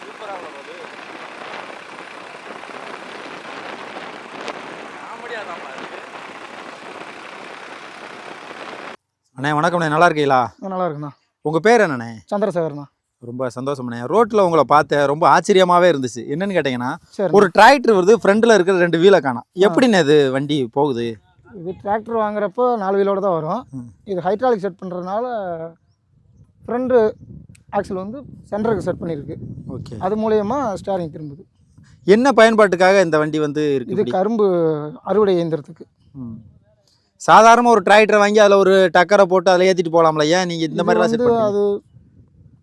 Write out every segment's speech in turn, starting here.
சூப்பராக அது. காமெடியாக தான் இருக்கு அண்ணே வணக்கம்ண்ணே. நல்லா இருக்கீங்களா? நல்லா இருக்குண்ணா. உங்கள் பேர் என்னண்ணே? சந்திரசேகர்ண்ணா. ரொம்ப சந்தோஷம்ண்ணே. ரோட்டில் உங்களை பார்த்தேன் ரொம்ப ஆச்சரியமாகவே இருந்துச்சு. என்னன்னு கேட்டிங்கன்னா ஒரு டிராக்டர் வருது ஃப்ரண்ட்டில் இருக்கிற ரெண்டு வீலை காணோம். எப்படிண்ணே இது வண்டி போகுது? இது டிராக்டர் வாங்குறப்போ நாலு வீலோட தான் வரும். இது ஹைட்ராலிக் செட் பண்ணுறதுனால ஃப்ரண்ட் ஆக்சல் வந்து சென்டருக்கு செட் பண்ணியிருக்கு. ஓகே அது மூலயமா ஸ்டேரிங் திரும்புது. என்ன பயன்பாட்டுக்காக இந்த வண்டி வந்து இருக்கு இது? கரும்பு அறுவடை இயந்திரத்துக்கு. ம். சாதாரண ஒரு டிராக்டரை வாங்கி அதில் ஒரு டக்கரை போட்டு அதில் ஏற்றிட்டு போகலாம்ல ஏன் நீங்கள் இந்த மாதிரிலாம் செட் அது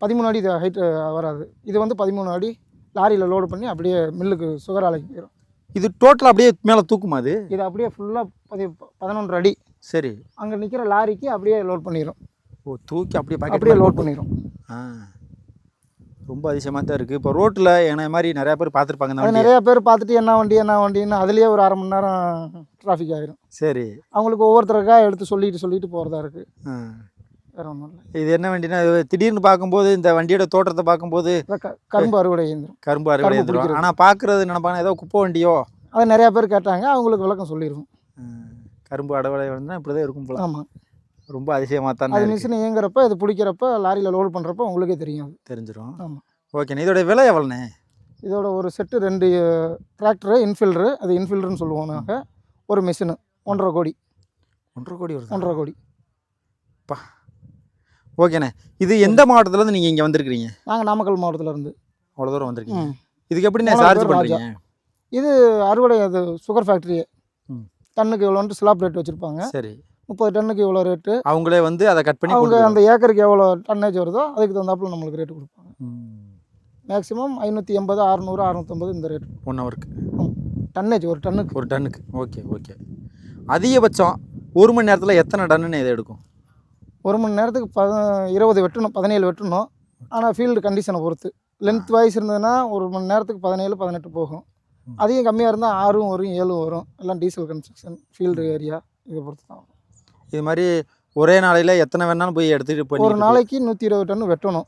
பதிமூணு அடி ஹைட் வராது. இது வந்து பதிமூணு அடி லாரியில் லோடு பண்ணி அப்படியே மில்லுக்கு சுகர் ஆலைக்கு போயிடும் இது டோட்டலாக அப்படியே மேலே தூக்குமா அது? இது அப்படியே ஃபுல்லாக பதி பதினொன்று அடி. சரி. அங்கே நிற்கிற லாரிக்கு அப்படியே லோட் பண்ணிடும் ஓ தூக்கி அப்படியே அப்படியே லோட் பண்ணிடும் ஆ. ரொம்ப அதிசயமாக தான் இருக்குது இப்போ ரோட்டில் என்ன மாதிரி நிறையா பேர் பார்த்துருப்பாங்க இந்த நிறைய பேர் பார்த்துட்டு என்ன வண்டி என்ன வண்டின்னு அதுலேயே ஒரு அரை மணி நேரம் டிராஃபிக் ஆகிரும் சரி. அவங்களுக்கு ஒவ்வொருத்தருக்கா எடுத்து சொல்லிட்டு சொல்லிட்டு போகிறதா இருக்குது. வேற ஒன்றும் இல்லை. இது என்ன வண்டினா திடீர்னு பார்க்கும்போது இந்த வண்டியோட தோற்றத்தை பார்க்கும்போது கரும்பு அறுவடை இயந்திரம். கரும்பு அறுவடை பிடிக்கிறது. ஆனால் பார்க்குறது நினைப்பாங்க ஏதோ குப்பை வண்டியோ? அதை நிறையா பேர் கேட்டாங்க. அவங்களுக்கு விளக்கம் சொல்லிடுவோம் கரும்பு அறுவடை வந்து இப்படி தான் இருக்கும் போல. ஆமாம் ரொம்ப அதிசயமாக தான் அது. மிஷின் இயங்குறப்ப இது பிடிக்கிறப்ப லாரியில் லோடு பண்ணுறப்ப உங்களுக்கே தெரியும். அது தெரிஞ்சிரும் ஆமாம் ஓகேண்ணே இதோட விலை எவ்வளோண்ணே? இதோட ஒரு செட்டு ரெண்டு டிராக்டரு இன்ஃபில்டரு அது இன்ஃபில்டர்னு சொல்லுவோம் நாங்கள் ஒரு மிஷினு ஒன்றரை கோடி. ஒன்றரை கோடி வருது? ஒன்றரை கோடி. ஓகேண்ணே இது எந்த மாவட்டத்துலேருந்து நீங்கள் இங்கே வந்திருக்கிறீங்க? நாங்கள் நாமக்கல் மாவட்டத்தில் இருந்து அவ்வளோ தூரம் வந்திருக்கீங்க. இதுக்கு எப்படிண்ணே மூணாவது சார்ஜ். பண்ணுறீங்க இது அறுவடை அது சுகர் ஃபேக்ட்ரி. டன்னுக்கு இவ்வளோன்ட்டு ஸ்லாப் ரேட் வச்சுருப்பாங்க. சரி. முப்பது டன்னுக்கு இவ்வளோ ரேட்டு அவங்களே வந்து அதை கட் பண்ணி அவங்க. அந்த ஏக்கருக்கு எவ்வளோ டன்னேஜ் வருதோ அதுக்கு தகுந்தாப்புல நம்மளுக்கு ரேட்டு கொடுப்பாங்க. மேக்ஸிமம் ஐநூற்றி எண்பது அறநூறு அறநூற்றம்பது இந்த ரேட் ஒன் ஹவருக்கு டன்னேஜ் ஒரு டன்னுக்கு ஒரு டன்னுக்கு. ஓகே ஓகே அதிகபட்சம் ஒரு மணி நேரத்தில் எத்தனை டன்னுன்னு இதை எடுக்கும்? ஒரு மணி நேரத்துக்கு பத இருபது வெட்டணும் பதினேழு வெட்டணும். ஆனால் ஃபீல்டு கண்டிஷனை பொறுத்து. லென்த் வைஸ் இருந்ததுன்னா ஒரு மணி நேரத்துக்கு பதினேழு பதினெட்டு போகும். அதிகம் கம்மியாக இருந்தால் ஆறும் வரும் ஏழும் வரும். எல்லாம் டீசல் கன்ஸ்ட்ரக்ஷன் ஃபீல்டு ஏரியா இதை பொறுத்து தான். இது மாதிரி ஒரே நாளையில் எத்தனை வேணாலும் போய் எடுத்துகிட்டு ஒரு பண்ணி நாளைக்கு நூற்றி இருபது டன்னு வெட்டணும்.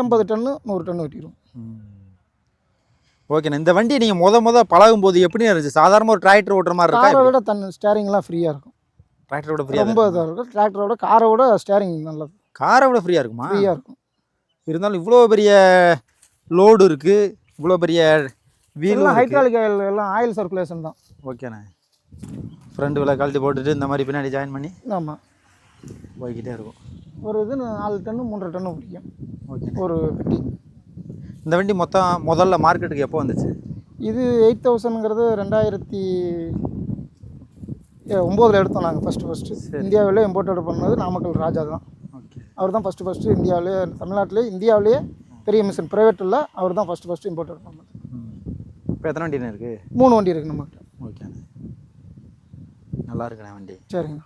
எண்பது டன்னு நூறு டன்னு வெட்டிடும் ஓகேண்ணே இந்த வண்டியை நீங்கள் முத முத பழகும் போது எப்படி இருந்துச்சு? சாதாரண ஒரு டிராக்டர் ஓட்டுற மாதிரி இருக்கா? காரை விட தன் ஸ்டேரிங்லாம் ஃப்ரீயாக இருக்கும். டிராக்டரோட ஃப்ரீயாக ரொம்ப இதாக இருக்கும்? டிராக்டரோட காரை விட ஸ்டேரிங் நல்லது. காரை விட ஃப்ரீயாக இருக்குமா? ஃப்ரீயாக இருக்கும். இருந்தாலும் இவ்வளோ பெரிய லோடு இருக்குது இவ்வளோ பெரிய வீல் ஹைட்ராலிக் ஆயில் எல்லாம் ஆயில் சர்க்குலேஷன் தான். ஓகேண்ணே ஃப்ரண்ட் வீலை கழட்டி போட்டுட்டு இந்த மாதிரி பின்னாடி ஜாயின் பண்ணி ஆமாம் போய்கிட்டே இருக்கும். ஒரு இது நாலு டன்னு மூன்றரை டன்னு பிடிக்கும். ஓகே ஒரு பெட்டி இந்த வண்டி மொத்தம் முதல்ல மார்க்கெட்டுக்கு எப்போ வந்துச்சு? இது எயிட் தௌசண்ட்ங்கிறது ரெண்டாயிரத்தி ஒம்போதில் எடுத்தோம் நாங்கள் ஃபஸ்ட்டு ஃபஸ்ட்டு. இந்தியாவிலே இம்போர்ட்டட் பண்ணது நாமக்கல் ராஜா தான். ஓகே அவர் தான் ஃபஸ்ட்டு ஃபஸ்ட்டு இந்தியாவிலே தமிழ்நாட்டிலே இந்தியாவிலேயே பெரிய மிஷின். ப்ரைவேட்டில் அவர் தான் ஃபஸ்ட்டு ஃபஸ்ட்டு இம்போர்ட்டட் பண்ணது. இப்போ எத்தனை வண்டிண்ணே இருக்குது மூணு வண்டி இருக்குது நம்மகிட்ட. நல்லா இருக்குண்ணே வண்டி. சரிங்க.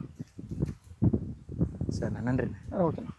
சரிண்ணே நன்றிண்ணே. ஓகேண்ணா.